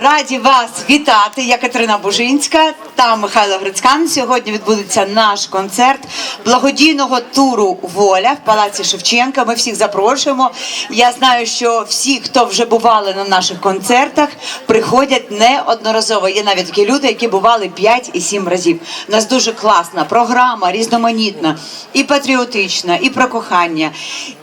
Раді вас вітати. Я Катерина Бужинська та Михайло Грицькан. Сьогодні відбудеться наш концерт благодійного туру Воля в Палаці Шевченка. Ми всіх запрошуємо. Я знаю, що всі, хто вже бували на наших концертах, приходять неодноразово. Є навіть такі люди, які бували 5 і 7 разів. У нас дуже класна програма, різноманітна, і патріотична, і про кохання,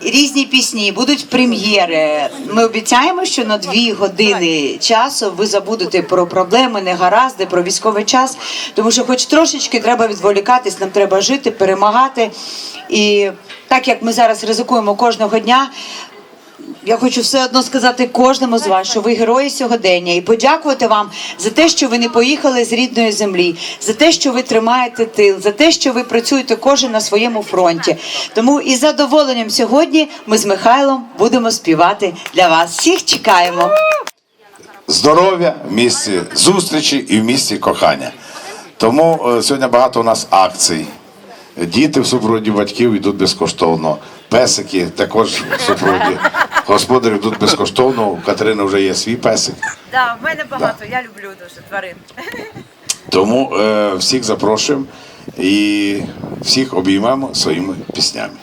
різні пісні. Будуть прем'єри. Ми обіцяємо, що на дві години часу ви забудете про проблеми, негаразди, про військовий час, тому що, хоч трошечки, треба відволікатись, нам треба жити, перемагати. І так як ми зараз ризикуємо кожного дня. Я хочу все одно сказати кожному з вас, що ви герої сьогодення, і подякувати вам за те, що ви не поїхали з рідної землі, за те, що ви тримаєте тил, за те, що ви працюєте кожен на своєму фронті. Тому із задоволенням сьогодні ми з Михайлом будемо співати для вас. Всіх чекаємо. здоров'я в місці зустрічі і в місці кохання. Тому е, сьогодні багато у нас акцій. Діти в супроводі батьків йдуть безкоштовно. Песики також в супроводі господарів йдуть безкоштовно. У Катерини вже є свій песик. Да, в мене багато, я люблю дуже тварин. Тому е, всіх запрошуємо і всіх обіймемо своїми піснями.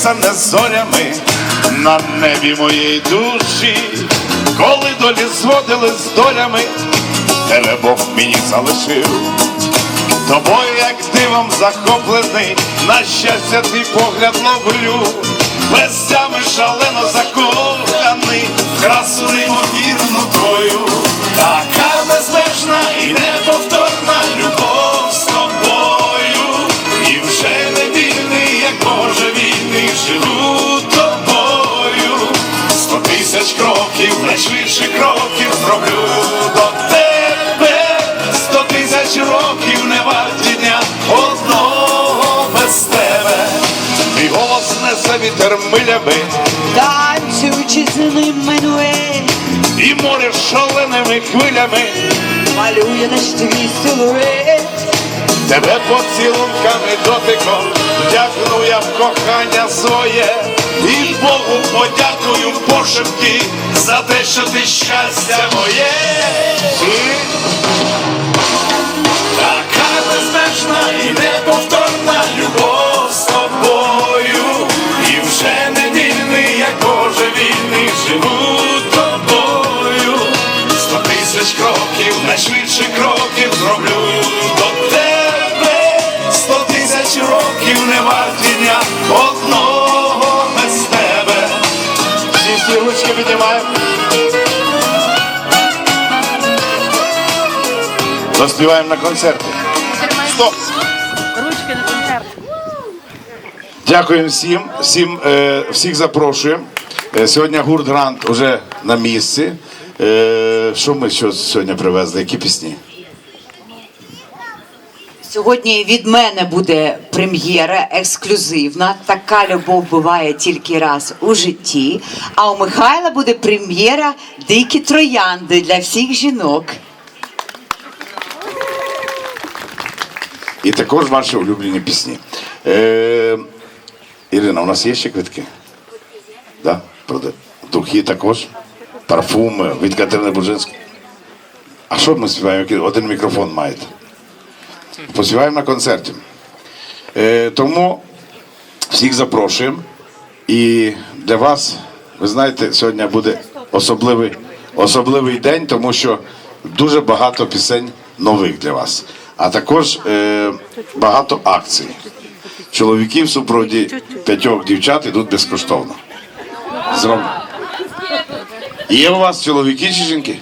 Твоє писане зорями на небі моєї душі, коли долі зводили з долями, тебе Бог мені залишив. Тобою, як дивом захоплений, на щастя твій погляд ловлю, без тями шалено закоханий, красу неймовірну твою, така живу тобою, сто тисяч кроків, найшвидше кроків зроблю до тебе, сто тисяч років не варті дня одного без тебе. Твій голос несе вітер милями, Танцюючи з ним минує, і море шаленими хвилями, малює наш твій силует. Тебе поцілунками дотиком, вдягну я в кохання своє, і Богу подякую пошепки за те, що ти щастя моє. Всі ручки піднімаємо. Заспіваємо на концерті. Стоп! Ручки на концерт. Дякуємо всім, всім е, всіх запрошуємо. Е, сьогодні гурт Грант вже на місці. Е, що ми що сьогодні привезли? Які пісні? Сьогодні від мене буде прем'єра ексклюзивна. Така любов буває тільки раз у житті. А у Михайла буде прем'єра Дикі троянди для всіх жінок. І також ваші улюблені пісні. Е, Ірина, у нас є ще квитки? Да? Духи також. Парфуми від Катерини Бужинської. А що ми співаємо? Один мікрофон маєте. Поспіваємо на концерті. Е, тому всіх запрошуємо. І для вас, ви знаєте, сьогодні буде особливий, особливий день, тому що дуже багато пісень нових для вас. А також е, багато акцій. Чоловіки в супроводі п'ятьох дівчат йдуть безкоштовно. Зроб... Є у вас чоловіки чи жінки?